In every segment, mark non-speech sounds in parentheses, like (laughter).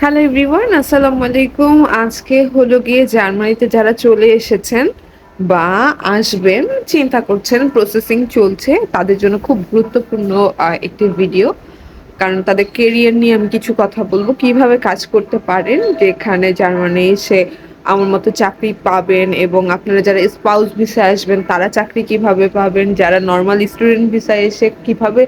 Hello everyone, আসসালামু আলাইকুম। আজকে হলো গিয়ে জার্মানিতে যারা চলে এসেছেন বা আসবেন, চিন্তা করছেন প্রসেসিং চলছে, তাদের জন্য খুব গুরুত্বপূর্ণ একটি ভিডিও কারণ তাদের কেরিয়ার নিয়ে আমি কিছু কথা বলব। কীভাবে কাজ করতে পারেন, যেখানে জার্মানি এসে আমার মতো চাকরি পাবেন এবং আপনারা যারা স্পাউস ভিসায় আসবেন, তারা চাকরি কীভাবে পাবেন? যারা নর্মাল স্টুডেন্ট ভিসায় এসে কীভাবে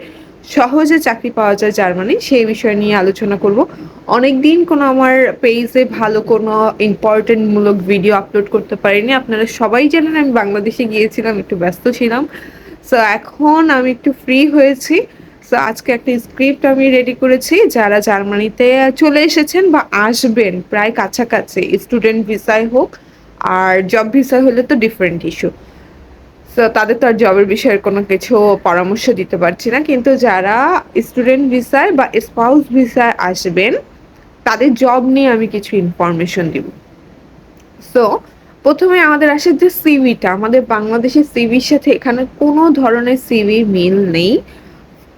সহজে চাকরি পাওয়া যায় জার্মানি, সেই বিষয় নিয়ে আলোচনা করব। অনেক দিন কোনো আমার পেজে ভালো কোনো ইম্পর্টেন্ট মূলক ভিডিও আপলোড করতে পারিনি। আপনারা সবাই জানেন আমি বাংলাদেশে গিয়েছিলাম, একটু ব্যস্ত ছিলাম। সো এখন আমি একটু ফ্রি হয়েছি। সো আজকে একটা স্ক্রিপ্ট আমি রেডি করেছি। যারা জার্মানিতে চলে এসেছেন বা আসবেন, প্রায় কাছাকাছি স্টুডেন্ট ভিসায় হোক আর জব ভিসায় হলে তো ডিফারেন্ট ইস্যু সো তাদের তো আর জবের বিষয়ে কোনো কিছু পরামর্শ দিতে পারছি না। কিন্তু যারা স্টুডেন্ট ভিসায় বা স্পাউস ভিসায় আসবেন, তাদের জব নিয়ে আমি কিছু ইনফরমেশন দিব। সো প্রথমে আমাদের আসে যে সিভিটা আমাদের বাংলাদেশের সিভির সাথে এখানে কোনো ধরনের সিভি মিল নেই।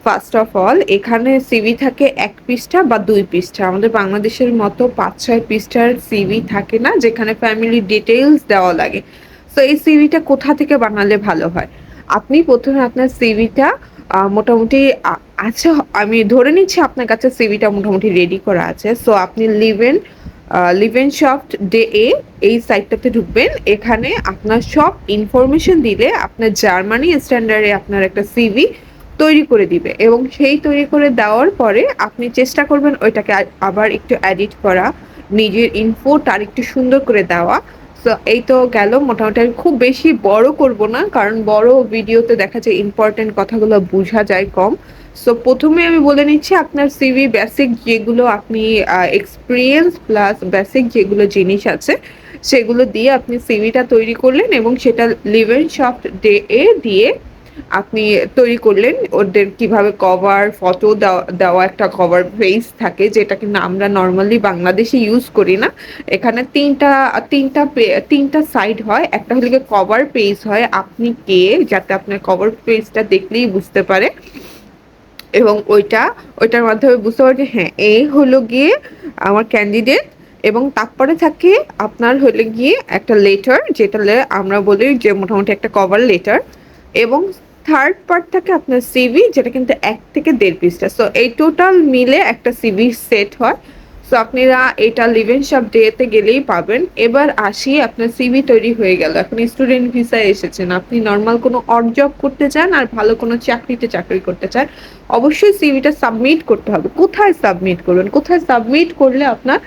ফার্স্ট অফ অল এখানে সিভি থাকে এক পৃষ্ঠা বা দুই পৃষ্ঠা। আমাদের বাংলাদেশের মতো পাঁচ ছয় পৃষ্ঠার সিভি থাকে না, যেখানে ফ্যামিলি ডিটেলস দেওয়া লাগে। তো এই সিভিটা কোথা থেকে বানালে ভালো হয়? আপনি প্রথমে আপনার সিভিটা মোটামুটি আছে আমি ধরে নিচ্ছি আপনার কাছে সিভিটা মোটামুটি রেডি করা আছে। সো আপনি লিভেন লিভেন সফট ডে এ এই সাইটটাতে ঢুকবেন। এখানে আপনার সব ইনফরমেশন দিলে আপনার জার্মানি স্ট্যান্ডার্ডে আপনার একটা সিভি তৈরি করে দিবে। এবং সেই তৈরি করে দেওয়ার পরে আপনি চেষ্টা করবেন ওইটাকে আবার একটু এডিট করা, নিজের ইনফোটা আর একটু সুন্দর করে দেওয়া। তো এই তো গেল। মোটামুটি আমি খুব বেশি বড় করব না, কারণ বড় ভিডিওতে দেখা যায় ইম্পর্টেন্ট কথাগুলো বোঝা যায় কম। সো প্রথমে আমি বলে নিচ্ছি, আপনার সিভি বেসিক যেগুলো আপনি এক্সপিরিয়েন্স প্লাস বেসিক যেগুলো জিনিস আছে, সেগুলো দিয়ে আপনি সিভিটা তৈরি করলেন এবং সেটা লিভেন সফট ডে এ দিয়ে আপনি তৈরি করলেন, ওদের কীভাবে কভার ফটো দেওয়া একটা কভার পেজ থাকে, যেটা কিন্তু আমরা নর্মালি বাংলাদেশে ইউজ করি না। এখানে তিনটা তিনটা তিনটা সাইড হয়। একটা হলে কভার পেজ হয়, আপনি কে, যাতে আপনার কভার পেজটা দেখলেই বুঝতে পারে। এবং ওইটা, ওইটার মাধ্যমে বুঝতে পারবে যে হ্যাঁ এই হলো গিয়ে আমার ক্যান্ডিডেট এবং তারপরে থাকে আপনার হলে গিয়ে একটা লেটার যেটা আমরা বলি যে মোটামুটি একটা কভার লেটার এবং থার্ড পার্ট থাকে আপনার সিভি যেটা কিন্তু এক থেকে দেড় পিসটা সো এই টোটাল মিলে একটা সিভি সেট হয়। সো আপনারা এটা লিভেন সব ডেতে গেলেই পাবেন। এবার আসি, আপনার সিভি তৈরি হয়ে গেল। এখন স্টুডেন্ট ভিসায় এসেছেন। আপনি নর্মাল কোনো অড জব করতে চান আর ভালো কোনো চাকরিতে চাকরি করতে চান, অবশ্যই সিভিটা সাবমিট করতে হবে। কোথায় সাবমিট করবেন? কোথায় সাবমিট করলে আপনার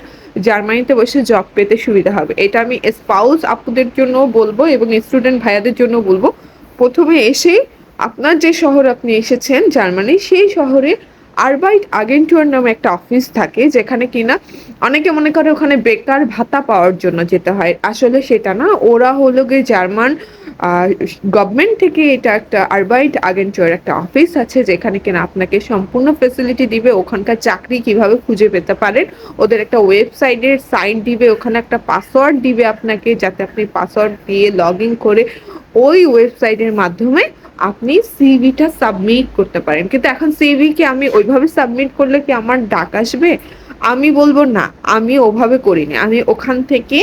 জার্মানিতে বসে জব পেতে সুবিধা হবে? এটা আমি স্পাউস আপুদের জন্য বলব এবং স্টুডেন্ট ভাইয়াদের জন্য বলব। প্রথমে এসেই আপনার যে শহর আপনি এসেছেন, জার্মানি, সেই শহরে আরবাইট আগেন্টুয়ার নামে একটা অফিস থাকে, যেখানে কিনা অনেকে মনে করে ওখানে বেকার ভাতা পাওয়ার জন্য যেতে হয়। আসলে সেটা না, ওরা হলো গিয়ে জার্মান গভর্নমেন্ট থেকে এটা একটা আরবাইট আগেন্টুয়ার একটা অফিস আছে, যেখানে কিনা আপনাকে সম্পূর্ণ ফেসিলিটি দিবে, ওখানকার চাকরি কীভাবে খুঁজে পেতে পারেন, ওদের একটা ওয়েবসাইটের সাইট দিবে, ওখানে একটা পাসওয়ার্ড দিবে আপনাকে, যাতে আপনি পাসওয়ার্ড দিয়ে লগ ইন করে ওই ওয়েবসাইটের মাধ্যমে আপনি সিভিটা সাবমিট করতে পারেন। কিন্তু এখন সিভি কি আমি ওইভাবে সাবমিট করলে কি আমার ডাক আসবে? আমি বলব না, আমি ওভাবে করিনি। আমি ওখান থেকে,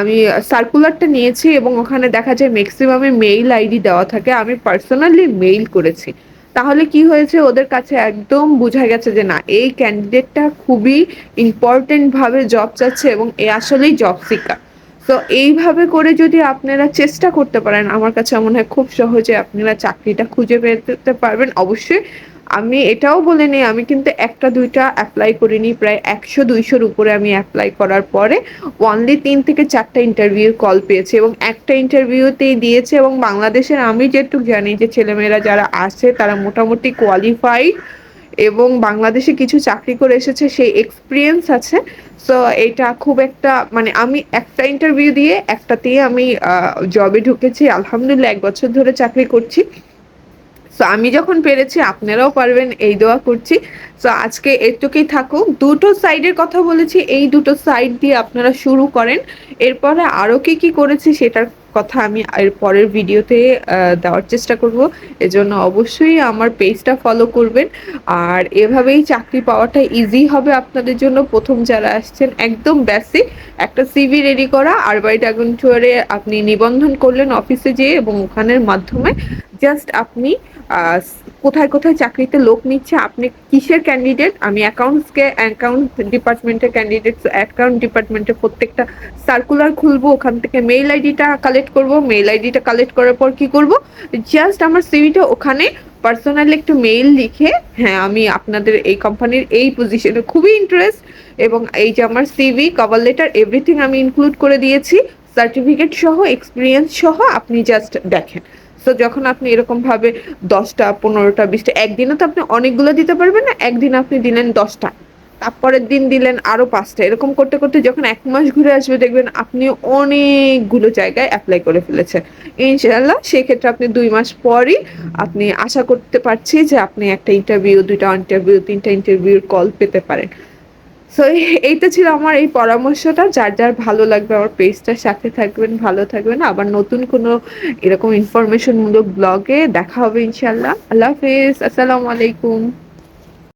আমি সার্কুলারটা নিয়েছি এবং ওখানে দেখা যায় ম্যাক্সিমামে মেইল আইডি দেওয়া থাকে। আমি পার্সোনালি মেইল করেছি। তাহলে কি হয়েছে? ওদের কাছে একদম বোঝা গেছে যে না, এই ক্যান্ডিডেটটা খুবই ইম্পর্টেন্টভাবে জব চাচ্ছে এবং এ আসলেই জব সিকার তো এইভাবে করে যদি আপনারা চেষ্টা করতে পারেন, আমার কাছে মনে হয় খুব সহজে আপনারা চাকরিটা খুঁজে পেতে পারবেন। অবশ্যই আমি এটাও বলে নিই, আমি কিন্তু একটা, দুইটা অ্যাপ্লাই করিনি, প্রায় একশো, দুইশোর উপরে আমি অ্যাপ্লাই করার পরে অনলি তিন থেকে চারটা ইন্টারভিউ কল পেয়েছে এবং একটা ইন্টারভিউতেই দিয়েছে এবং বাংলাদেশের আমি যেটুকু জানি যে ছেলেমেয়েরা যারা আসে তারা মোটামুটি কোয়ালিফাইড এবং বাংলাদেশে কিছু চাকরি করে এসেছে, সেই এক্সপিরিয়েন্স আছে। সো এটা খুব একটা মানে আমি একটা ইন্টারভিউ দিয়ে একটাতেই আমি জবে ঢুকেছি। আলহামদুলিল্লাহ, এক বছর ধরে চাকরি করছি। সো আমি যখন পেরেছি, আপনারাও পারবেন এই দোয়া করছি। সো আজকে এটুকুই থাকুক। দুটো সাইডের কথা বলেছি। এই দুটো সাইড দিয়ে আপনারা শুরু করেন। এরপরে আরও কি কি করেছি, সেটার কথা আমি এর পরের ভিডিওতে দেওয়ার চেষ্টা করব। এজন্য অবশ্যই আমার পেজটা ফলো করবেন। আর এভাবেই চাকরি পাওয়াটা ইজি হবে আপনাদের জন্য। প্রথম যারা আসছেন, একদম বেসিক একটা সিভি রেডি করা আর বাড়িটা টুয়ারে আপনি নিবন্ধন করলেন অফিসে যেয়ে এবং ওখানের মাধ্যমে জাস্ট আপনি কোথায় কোথায় চাকরিতে লোক নিচ্ছে, আপনি কিসের ক্যান্ডিডেট আমি অ্যাকাউন্টসকে অ্যাকাউন্ট ডিপার্টমেন্টের ক্যান্ডিডেট অ্যাকাউন্ট ডিপার্টমেন্টের প্রত্যেকটা সার্কুলার খুলবো, ওখান থেকে মেইল আইডিটা কালেক্ট করব। মেইল আইডিটা কালেক্ট করার পর কি করব? জাস্ট আমার সিভিটা ওখানে পার্সোনালি একটু মেইল লিখে হ্যাঁ আমি আপনাদের এই কোম্পানির এই পজিশনে খুবই ইন্টারেস্ট এবং এই যে আমার সিভি কভার লেটার এভরিথিং আমি ইনক্লুড করে দিয়েছি। সার্টিফিকেট সহ এক্সপিরিয়েন্স সহ, আপনি জাস্ট দেখেন। সো যখন আপনি এরকম ভাবে দশটা, পনেরোটা, বিশটা, একদিনে তো আপনি অনেকগুলো দিতে পারবেন না, একদিন আপনি দিলেন দশটা। তারপরের দিন দিলেন আরও পাঁচটা। এরকম করতে করতে যখন এক মাস ঘুরে আসবে, দেখবেন আপনি অনেকগুলো জায়গায় অ্যাপ্লাই করে ফেলেছেন। ইনশাল্লাহ সেক্ষেত্রে আপনি দুই মাস পরই আপনি আশা করতে পারছি যে আপনি একটা ইন্টারভিউ দুইটা ইন্টারভিউ তিনটা ইন্টারভিউর কল পেতে পারেন। সো (laughs) এইটা ছিল আমার এই পরামর্শটা। যার যার ভালো লাগবে আমার পেজটার সাথে থাকবেন, ভালো থাকবেন। আবার নতুন কোনো এরকম ইনফরমেশনমূলক ব্লগে দেখা হবে ইনশাল্লাহ আল্লাহ হাফিজ। আসসালামু আলাইকুম।